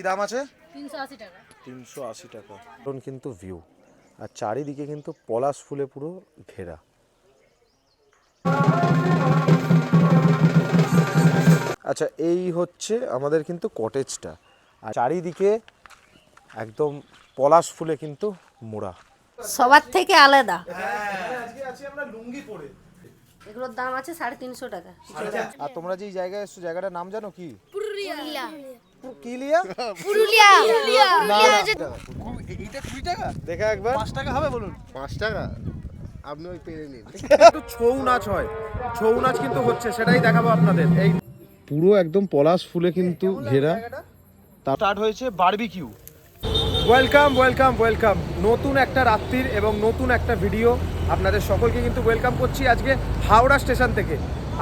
কি দাম আছে? তিনশো আশি টাকা। কারণ কিন্তু ভিউ আর চারিদিকে কিন্তু পলাশ ফুলে পুরো ঘেরা। আচ্ছা এই হচ্ছে আমাদের কিন্তু কটেজটা আর চারিদিকে একদম পলাশ ফুলে কিন্তু মোড়া। সবার থেকে আলাদা। আজকে আছি আমরা লুঙ্গি পরে। এগুলোর দাম আছে সাড়ে তিনশো টাকা। আর তোমরা যে জায়গায় এসছো জায়গাটার নাম জানো কি? পুরুলিয়া। কি লিয়া পুরুলিয়া। না এইটা কুড়ি টাকা? দেখা একবার। পাঁচ টাকা হবে বলুন। পাঁচ টাকা? আপনি ওই পেরে নিন। একটু ছৌ নাচ হয়। ছৌ নাচ কিন্তু হচ্ছে সেটাই দেখাবো আপনাদের। এই পুরো একদম পলাশ ফুলে কিন্তু ঘেরা। স্টার্ট হয়েছে বারবিকিউ। Welcome welcome welcome. নতুন একটা রাত্রির এবং নতুন একটা ভিডিও আপনাদের সকলকে কিন্তু ওয়েলকাম করছি আজকে হাওড়া স্টেশন থেকে।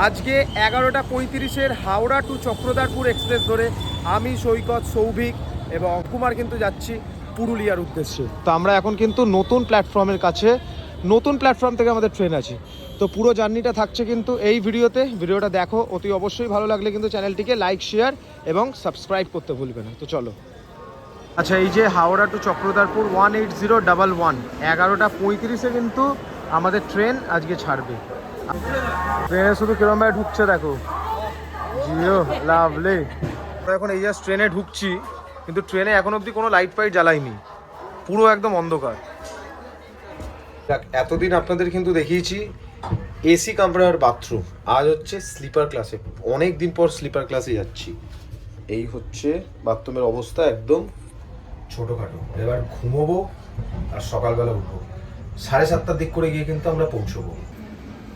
আজকে এগারোটা পঁয়ত্রিশের হাওড়া টু চক্রদারপুর এক্সপ্রেস ধরে আমি সৈকত সৌভিক এবং কুমার কিন্তু যাচ্ছি পুরুলিয়ার উদ্দেশ্যে। তো আমরা এখন কিন্তু নতুন প্ল্যাটফর্মের কাছে নতুন প্ল্যাটফর্ম থেকে আমাদের ট্রেন আছে। তো পুরো জার্নিটা থাকছে কিন্তু এই ভিডিওতে। ভিডিওটা দেখো অতি অবশ্যই ভালো লাগলে কিন্তু চ্যানেলটিকে লাইক শেয়ার এবং সাবস্ক্রাইব করতে ভুলবে না। তো চলো। আচ্ছা এই যে Howrah to Chakradharpur one eight zero double one এগারোটা পঁয়ত্রিশে কিন্তু আমাদের ট্রেন আজকে ছাড়বে। ট্রেনে শুধু কিরম ভাবে ঢুকছে দেখো। জিও লাভলি। আমরা এখন এই জাস্ট ট্রেনে ঢুকছি কিন্তু ট্রেনে এখন অবধি কোনো লাইট ফাইট জ্বালাইনি। পুরো একদম অন্ধকার। দেখ, এতদিন আপনাদের কিন্তু দেখিয়েছি এসি কামরার বাথরুম আজ হচ্ছে স্লিপার ক্লাসে অনেক দিন পর স্লিপার ক্লাসে যাচ্ছি। এই হচ্ছে বাথরুমের অবস্থা একদম ছোটোখাটো। এবার ঘুমোবো আর সকালবেলা উঠবো। সাড়ে সাতটার দিক করে গিয়ে কিন্তু আমরা পৌঁছবো।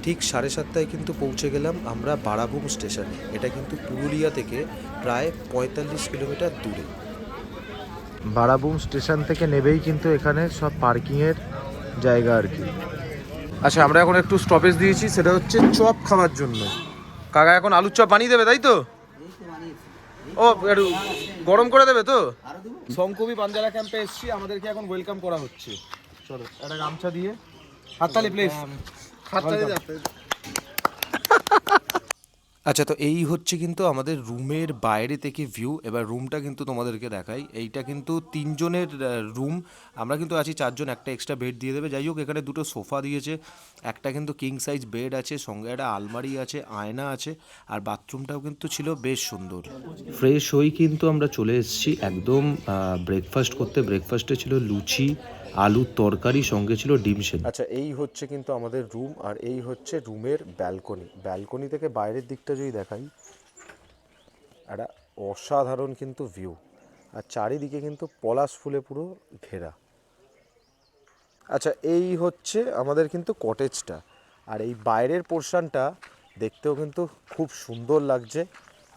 ঠিক সাড়ে সাতটায় কিন্তু পৌঁছে গেলাম আমরা বারাবুম স্টেশনে। এটা কিন্তু পুরুলিয়া থেকে প্রায় পঁয়তাল্লিশ কিলোমিটার দূরে। বারাবুম স্টেশন থেকে নেবেই কিন্তু এখানে সব পার্কিংয়ের জায়গা আর কি। আচ্ছা আমরা এখন একটু স্টপেজ দিয়েছি সেটা হচ্ছে চপ খাওয়ার জন্য। কাকা এখন আলুর চপ বানিয়ে দেবে তাই তো? ও একটু গরম করে দেবে তো? শঙ্কবি বাঞ্জারা ক্যাম্পে এসেছি আমাদেরকে এখন ওয়েলকাম করা হচ্ছে। চলো একটা গামছা দিয়ে। হাততালি প্লিজ আচ্ছা তো এই হচ্ছে কিন্তু আমাদের রুমের বাইরে থেকে ভিউ এবার রুমটা কিন্তু তোমাদেরকে দেখাই। এইটা কিন্তু তিনজনের রুম আমরা কিন্তু আছি চারজন একটা এক্সট্রা বেড দিয়ে দেবে। যাই হোক এখানে দুটো সোফা দিয়েছে। একটা কিন্তু কিং সাইজ বেড আছে সঙ্গে একটা আলমারি আছে আয়না আছে আর বাথরুমটাও কিন্তু ছিল বেশ সুন্দর। ফ্রেশ হই কিন্তু আমরা চলে এসেছি একদম ব্রেকফাস্ট করতে। ব্রেকফাস্টে ছিল লুচি আলুর তরকারি সঙ্গে ছিল ডিম সেদ্ধ। আচ্ছা এই হচ্ছে কিন্তু আমাদের রুম আর এই হচ্ছে রুমের ব্যালকনি। ব্যালকনি থেকে বাইরের দিকটা যদি দেখাই, একটা অসাধারণ কিন্তু ভিউ আর চারিদিকে কিন্তু পলাশ ফুলে পুরো ঘেরা। আচ্ছা এই হচ্ছে আমাদের কিন্তু কটেজটা আর এই বাইরের পোর্শনটা দেখতেও কিন্তু খুব সুন্দর লাগছে।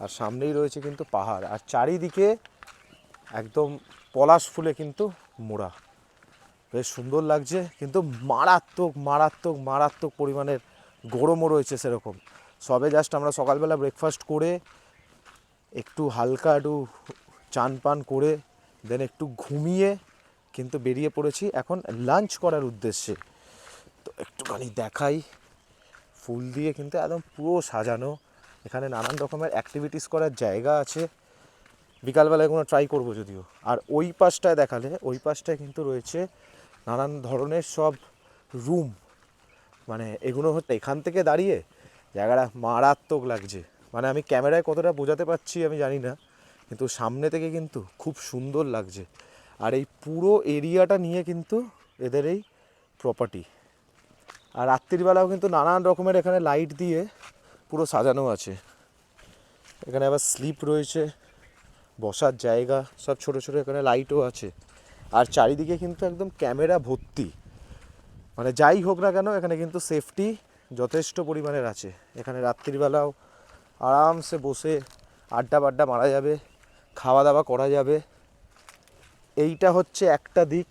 আর সামনেই রয়েছে কিন্তু পাহাড়। আর চারিদিকে একদম পলাশ ফুলে কিন্তু মোড়া। বেশ সুন্দর লাগছে, কিন্তু মারাত্মক মারাত্মক মারাত্মক পরিমাণের গরমও রয়েছে সেরকম। সবে জাস্ট আমরা সকালবেলা ব্রেকফাস্ট করে, একটু হালকা একটু চান পান করে দেন একটু ঘুমিয়ে কিন্তু বেরিয়ে পড়েছি। এখন লাঞ্চ করার উদ্দেশ্যে। তো একটুখানি দেখাই। ফুল দিয়ে কিন্তু একদম পুরো সাজানো। এখানে নানান রকমের অ্যাক্টিভিটিস করার জায়গা আছে। বিকালবেলায় কোনো ট্রাই করব যদিও। আর ওই পাশটায় দেখালে, ওই পাশটায় কিন্তু রয়েছে নানান ধরনের সব রুম মানে এগুলো হচ্ছে এখান থেকে দাঁড়িয়ে জায়গাটা মারাত্মক লাগছে। মানে আমি ক্যামেরায় কতটা বোঝাতে পারছি আমি জানি না, কিন্তু সামনে থেকে কিন্তু খুব সুন্দর লাগছে। আর এই পুরো এরিয়াটা নিয়ে কিন্তু এদের এই প্রপার্টি আর রাত্রিবেলাও কিন্তু নানান রকমের এখানে লাইট দিয়ে পুরো সাজানো আছে। এখানে আবার স্লিপ রয়েছে, বসার জায়গা, সব ছোট ছোট এখানে লাইটও আছে। আর চারিদিকে কিন্তু একদম ক্যামেরা ভর্তি। মানে যাই হোক না কেন, এখানে কিন্তু সেফটি যথেষ্ট পরিমাণের আছে। এখানে রাত্রিবেলাও আরামসে বসে আড্ডা বাড্ডা মারা যাবে, খাওয়া দাওয়া করা যাবে। এইটা হচ্ছে একটা দিক।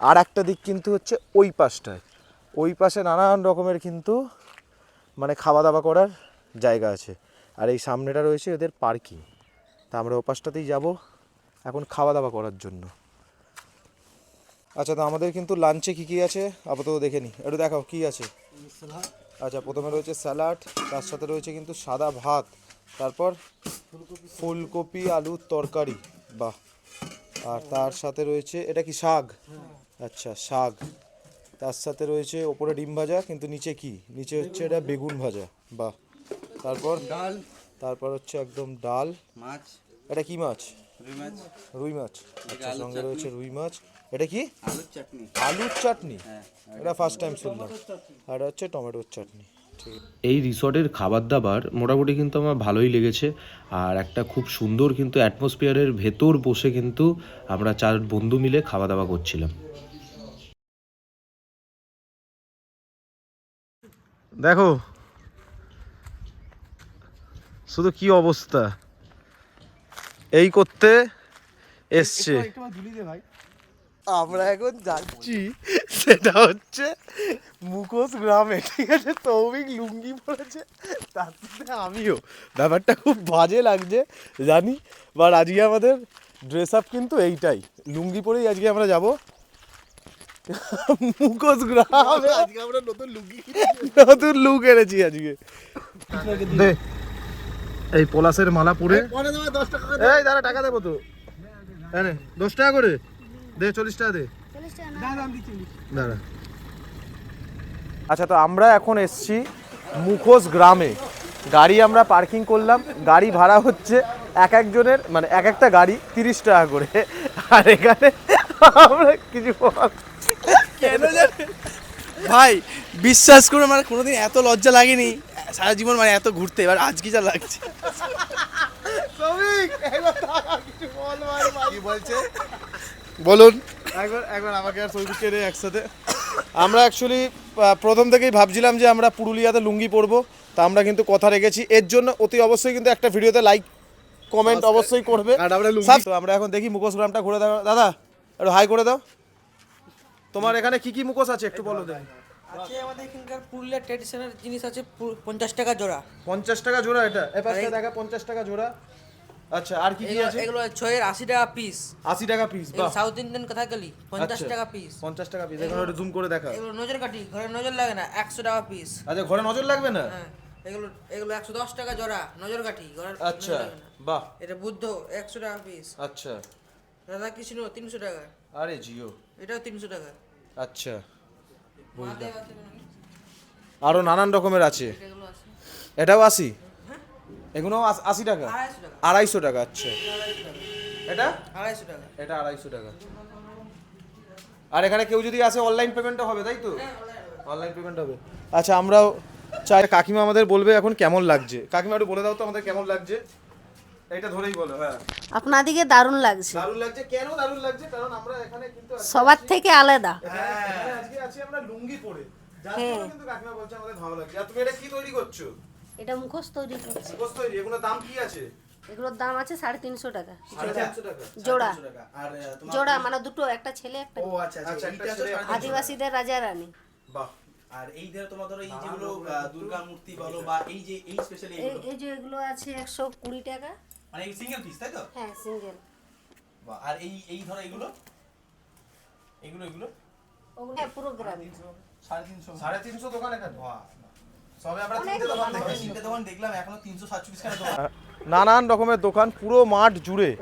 আর একটা দিক কিন্তু হচ্ছে ওই পাশটায়। ওই পাশে নানান রকমের কিন্তু মানে খাওয়া দাওয়া করার জায়গা আছে। আর এই সামনেটা রয়েছে ওদের পার্কিং তা আমরা ওপাশটাতেই যাব এখন খাওয়া দাওয়া করার জন্য। আচ্ছা তো আমাদের কিন্তু লাঞ্চে কী কী আছে? আপাতত দেখে নিই একটু দেখাও কী আছে? আচ্ছা প্রথমে রয়েছে স্যালাড তার সাথে রয়েছে কিন্তু সাদা ভাত। তারপর ফুলকপি আলুর তরকারি। বাহ! আর তার সাথে রয়েছে এটা কি শাক? আচ্ছা শাক। তার সাথে রয়েছে ওপরে ডিম ভাজা কিন্তু নিচে কি? নিচে হচ্ছে এটা বেগুন ভাজা। বাহ! তারপর ডাল। তারপর হচ্ছে একদম ডাল। মাছ। এটা কি মাছ? রুই মাছ। রুই মাছ। আচ্ছা সঙ্গে রয়েছে রুই মাছ। এটা কি আলুর চাটনি আলুর চাটনি হ্যাঁ এটা ফার্স্ট টাইম শুনলাম আর এটা হচ্ছে টমেটোর চাটনি এই রিসর্টের খাবার দাবার মোটামুটি কিন্তু আমার ভালোই লেগেছে আর একটা খুব সুন্দর কিন্তু অ্যাটমসফিয়ারের ভেতর বসে কিন্তু আমরা চার বন্ধু মিলে খাওয়া দাওয়া করছিলাম দেখো শুধু কি অবস্থা এই করতে এসছে আমরা এখন যাচ্ছি সেটা হচ্ছে মুখোশ গ্রামে ঠিক আছে? তৌমিক লুঙ্গি পরেছে তার সাথে আমিও। ব্যাপারটা খুব বাজে লাগছে জানি বাট আজকে আমাদের ড্রেস আপ কিন্তু এইটাই। লুঙ্গি পরেই আজকে আমরা যাব মুখোশ গ্রামে। আজকে আমরা নতুন লুঙ্গি নতুন লুক এনেছি আজকে। এই পলাশের মালা পরে পরে দেবে দশ টাকা করে। এই দাঁড়া টাকা দেবো তো। হ্যাঁ দশ টাকা করে। দে চল্লিশ টাকা দে। দাঁড়া আচ্ছা তো আমরা এখন এসছি মুখোশ গ্রামে। গাড়ি আমরা পার্কিং করলাম। গাড়ি ভাড়া হচ্ছে এক একজনের মানে এক একটা গাড়ি তিরিশ টাকা করে। আর এখানে আমরা কিছু কেন জানেন? ভাই বিশ্বাস করে মানে কোনোদিন এত লজ্জা লাগেনি। সারা জীবন মানে এত ঘুরতে এবার আজকে যা লাগছে। কি বলছে? বলুন। একবার একবার আমাকে আর রে একসাথে। আমরা অ্যাকচুয়ালি প্রথম থেকেই ভাবছিলাম যে আমরা পুরুলিয়াতে লুঙ্গি পরবো তা আমরা কিন্তু কথা রেখেছি। এর জন্য অতি অবশ্যই কিন্তু একটা ভিডিওতে লাইক কমেন্ট অবশ্যই করবে। আর আমরা তো আমরা এখন দেখি মুখোশ গ্রামটা ঘুরে দাও। দাদা একটু হাই করে দাও। তোমার এখানে কি কি মুখোশ আছে একটু বলো দেখি। আছে আমাদের এখানকার পুরুলিয়ার ট্রেডিশনাল জিনিস আছে পঞ্চাশ টাকা জোড়া। পঞ্চাশ টাকা জোড়া এটা। এ পাশে দেখা পঞ্চাশ টাকা জোড়া। আচ্ছা আর কি কি এগুলো আছে? এগুলো ছয়ের আশি টাকা পিস আশি টাকা পিস বাহ। সাউথ ইন্ডিয়ান কথাকালি পঞ্চাশ আচ্ছা। টাকা পিস পঞ্চাশ টাকা পিস এখানে একটু জুম করে দেখা। এগুলো নজর কাটি ঘরে নজর লাগে না একশো টাকা পিস আচ্ছা ঘরে নজর লাগবে না? হ্যাঁ এগুলো এগুলো একশো দশ টাকা জোড়া নজর কাঠি ঘরে আচ্ছা। বাহ। এটা বুদ্ধ একশো টাকা পিস আচ্ছা। রাধা কৃষ্ণ তিনশো টাকা। আরে জিও। এটাও তিনশো টাকা। আচ্ছা। আছে আরও নানান রকমের আছে। এগুলো আছে। এটাও আশি? এগুলো আশি টাকা। আড়াইশো টাকা। আড়াইশো টাকা আচ্ছা। এটা? আড়াইশো টাকা। এটা আড়াইশো টাকা। আর এখানে কেউ যদি আসে অনলাইন পেমেন্টও হবে তাই তো? অনলাইন পেমেন্ট হবে। আচ্ছা আমরাও চাই। কাকিমা আমাদের বলবে এখন কেমন লাগছে। কাকিমা একটু বলে দাও তো আমাদের কেমন লাগছে। এটা ধরেই বলো হ্যাঁ। আপনাদিকে দারুণ লাগছে। দারুণ লাগছে? কেন দারুণ লাগছে? কারণ আমরা এখানে কিন্তু সবার থেকে আলাদা। এখানে আজকে আছি আমরা লুঙ্গি পরে। যার জন্য কিন্তু কাকিমা বলছে আমাদের ভালো লাগছে। আর তুমি এটা কি তৈরি করছ? এটা মুখোশ তৈরি করছে। মুখোশ তৈরি এগুলো দাম কি আছে? এগুলোর দাম আছে সাড়ে তিনশো টাকা। জোড়া। আর তোমার জোড়া মানে দুটো একটা ছেলে একটা ও আচ্ছা আচ্ছা, আচ্ছা আদিবাসীদের রাজা রানী। বাহ। আর এই ধরো তোমার ধরো এই যেগুলো দুর্গা মূর্তি বলো বা এই যে এই স্পেশালি এই এই যে এগুলো আছে একশো কুড়ি টাকা। মানে এই সিঙ্গেল পিস তাই তো? হ্যাঁ সিঙ্গেল বাহ, আর এই এই ধরো এগুলো? এগুলো এগুলো? ওগুলো হ্যাঁ, পুরো গ্রামে। সাড়ে তিনশো। সাড়ে তিনশো? দোকান এখানে নানান রকমের দোকান পুরো মাঠ জুড়ে।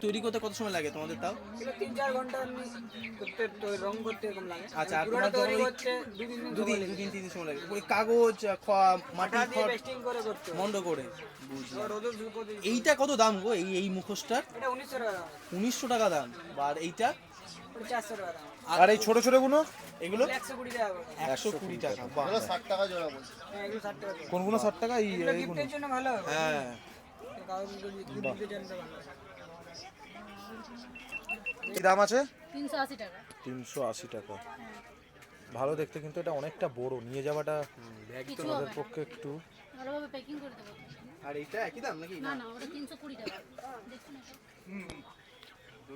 তৈরি করতে কত সময় লাগে তোমাদের তাও? তিন চার ঘণ্টা করতে রং করতে এরকম লাগে। আচ্ছা আর পুরোটা তৈরি করতে দুদিন দুদিন দুদিন তিন দিন সময় লাগে। ওই কাগজ খ- মাটি খড় করে করতে মন্ড করে। এইটা কত দাম গো এই এই মুখোশটার? এটা উনিশশো টাকা। উনিশশো টাকা দাম। আর এইটা? আর এই ছোট ছোটগুলো? এগুলো? একশো কুড়ি টাকা ষাট টাকা জোড়া হ্যাঁ। কোনগুলো ষাট টাকা? এই হ্যাঁ। কি দাম আছে? তিনশো আশি টাকা। তিনশো আশি টাকা। ভালো দেখতে কিন্তু এটা অনেকটা বড়। নিয়ে যাওয়াটা আমাদের পক্ষে একটু ভালোভাবে প্যাকিং করে দেবো। আর এইটা একই দাম নাকি? না না ওটা তিনশো কুড়ি টাকা। দেখুন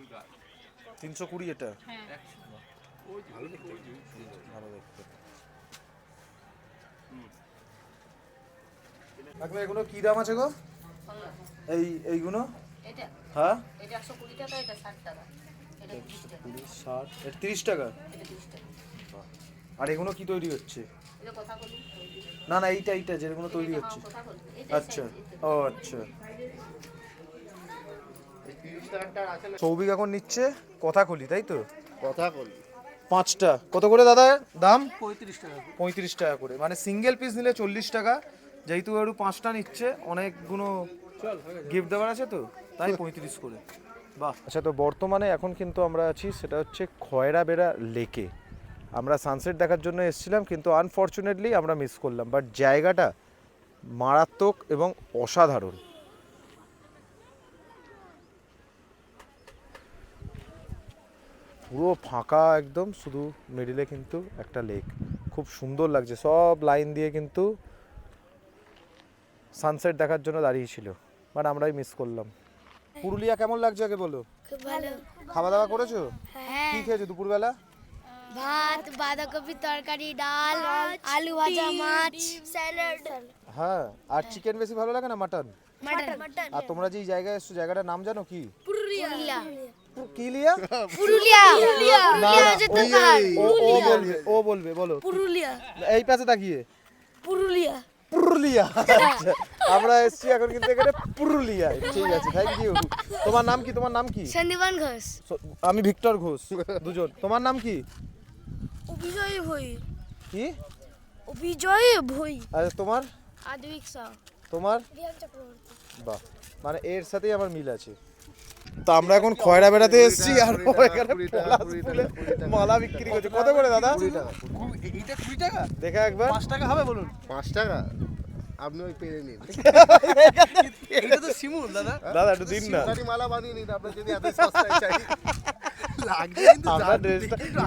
এটা। তিনশো কুড়ি এটা? হ্যাঁ। ভালো দেখতে। কাকিমা এগুলো কি দাম আছে গো? এই এইগুলো? হ্যাঁ? তিরিশ টাকা। আর এগুলো কি তৈরি হচ্ছে? না না এইটা এইটা যেগুলো তৈরি হচ্ছে। হ্যাঁ, আচ্ছা। ও আচ্ছা। সৌভিক এখন নিচ্ছে কথা খুলি তাই তো? কথা বলি পাঁচটা। কত করে দাদা দাম? পঁয়ত্রিশ টাকা পঁয়ত্রিশ টাকা করে। মানে সিঙ্গেল পিস নিলে চল্লিশ টাকা। যেহেতু একটু পাঁচটা নিচ্ছে অনেকগুলো গিফট দেওয়ার আছে তো? তাই পঁয়ত্রিশ করে। বাহ। আচ্ছা তো বর্তমানে এখন কিন্তু আমরা আছি সেটা হচ্ছে খয়রা বেড়া লেকে। আমরা সানসেট দেখার জন্য এসেছিলাম কিন্তু আনফর্চুনেটলি আমরা মিস করলাম। বাট জায়গাটা মারাত্মক এবং অসাধারণ। পুরো ফাঁকা একদম শুধু মিডিলে কিন্তু একটা লেক খুব সুন্দর লাগছে। সব লাইন দিয়ে কিন্তু সানসেট দেখার জন্য দাঁড়িয়েছিল বাট আমরাই মিস করলাম। পুরুলিয়া কেমন লাগছে আগে বলো? খুব ভালো। খাওয়া দাওয়া করেছ? হ্যাঁ। কি খেয়েছো দুপুরবেলা? ভাত বাঁধাকপি তরকারি ডাল আলু ভাজা মাছ স্যালাড। হ্যাঁ আর চিকেন বেশি ভালো লাগে না মাটন? মাটন। আর তোমরা যে জায়গায় এসছো জায়গাটার নাম জানো কি? পুরুলিয়া। পুরুলিয়া। না পুরুলিয়া ও ও বলবে ও বলবে বলো। পুরুলিয়া। এই পাশে তাকিয়ে। পুরুলিয়া। পুরুলিয়া। আচ্ছা, আমরা এসেছি এখন কিন্তু এখানে পুরুলিয়ায়। ঠিক আছে থ্যাংক ইউ তোমার নাম কি? তোমার নাম কি? সন্দীপান ঘোষ। আমি ভিক্টর ঘোষ দুজন। তোমার নাম কি? অভিজয় ভই। কি? অভিজয় ভই। আর তোমার? আদবিক তোমার? বাহ মানে এর সাথেই আমার মিল আছে। তো আমরা এখন খয়রা বেড়াতে এসেছি আর এখানে। মালা বিক্রি করছে। কত করে দাদা? কুড়ি- এইটা কুড়ি টাকা দেখা একবার। পাঁচ টাকা হবে বলুন। পাঁচ টাকা? আপনি ওই পেরে নিন। এইটা তো শিমুল দাদা। দাদা একটু দিন না। মালা বানিয়ে নিন আপনার যদি এত সস্তায় চাই।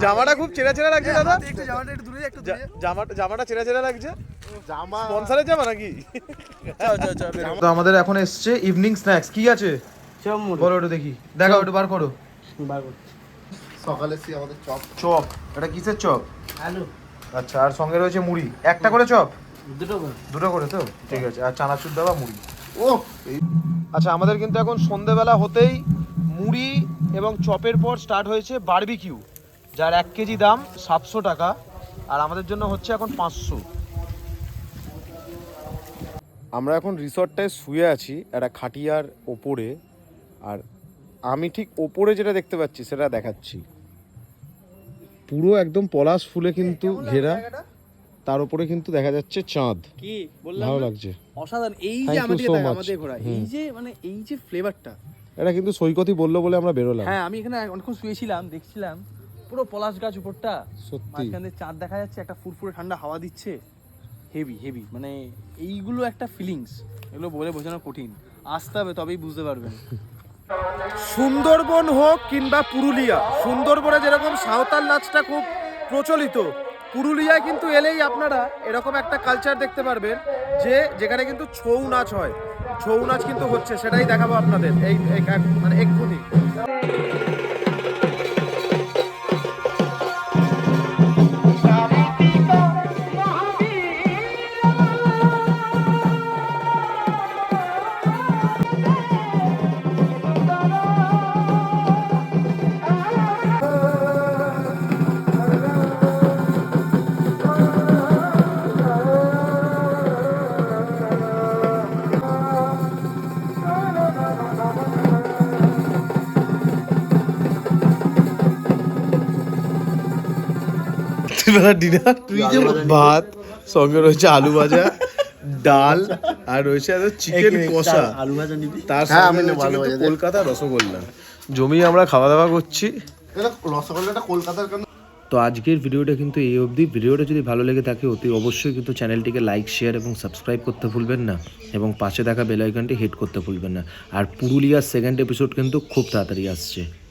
জামাটা খুব চেনা চেনা লাগছে দাদা। একটু জামাটা একটু দূরে একটু জামাটা জামাটা চেনা চেনা লাগছে। জামা স্পন্সরের জামা নাকি? তো আমাদের এখন এসছে ইভিনিং স্ন্যাক্স কি আছে? বলো ওটা দেখি। দেখাও একটু বার করো। সকালে এসছি আমাদের চপ। চপ? এটা কিসের চপ? আলু। আচ্ছা আর সঙ্গে রয়েছে মুড়ি। একটা করে চপ? দুটো করে। দুটো করে তো? ঠিক আছে আর চানাচুর দেওয়া মুড়ি। ও এই আচ্ছা আমাদের কিন্তু এখন সন্ধেবেলা হতেই মুড়ি এবং চপের পর স্টার্ট হয়েছে বারবিকিউ যার এক কেজি দাম সাতশো টাকা আর আমাদের জন্য হচ্ছে এখন পাঁচশো। আমরা এখন রিসর্টটায় শুয়ে আছি একটা খাটিয়ার ওপরে। আর আমি ঠিক ওপরে যেটা দেখতে পাচ্ছি সেটা দেখাচ্ছি। পুরো একদম পলাশ ফুলে কিন্তু ঘেরা। তার উপরে কিন্তু দেখা যাচ্ছে চাঁদ। কি? বললাম ভালো লাগছে। অসাধারণ। এই যে আমাদের আমাদের ঘোরা এই যে মানে এই যে ফ্লেভারটা এটা কিন্তু সৈকতই বলল বলে আমরা বেরোলাম। হ্যাঁ আমি এখানে অনেকক্ষণ শুয়েছিলাম দেখছিলাম। পুরো পলাশ গাছ উপরটা। সত্যি। মাঝখান চাঁদ দেখা যাচ্ছে একটা ফুরফুরে ঠান্ডা হাওয়া দিচ্ছে। হেভি হেভি মানে এইগুলো একটা ফিলিংস এগুলো বলে বোঝানো কঠিন। আসতে হবে তবেই বুঝতে পারবেন। সুন্দরবন হোক কিংবা পুরুলিয়া, সুন্দরবনে যেরকম সাঁওতাল নাচটা খুব প্রচলিত, পুরুলিয়ায় কিন্তু এলেই আপনারা এরকম একটা কালচার দেখতে পারবেন যে যেখানে কিন্তু ছৌ নাচ হয়। ছৌ নাচ কিন্তু হচ্ছে, সেটাই দেখাবো আপনাদের এই মানে এক্ষুনি। রাত্রিবেলা ডিনার ভাত সঙ্গে রয়েছে আলু ভাজা ডাল আর রয়েছে চিকেন কষা। আলু ভাজা নিবি? তার হ্যাঁ, ভাজা। কলকাতা রসগোল্লা। জমি আমরা খাওয়া দাওয়া করছি। রসগোল্লাটা কলকাতার কেন? তো আজকের ভিডিওটা কিন্তু এই অবধি। ভিডিওটা যদি ভালো লেগে থাকে অতি অবশ্যই কিন্তু চ্যানেলটিকে লাইক শেয়ার এবং সাবস্ক্রাইব করতে ভুলবেন না। এবং পাশে থাকা বেল আইকনটি হিট করতে ভুলবেন না। আর পুরুলিয়ার সেকেন্ড এপিসোড কিন্তু খুব তাড়াতাড়ি আসছে।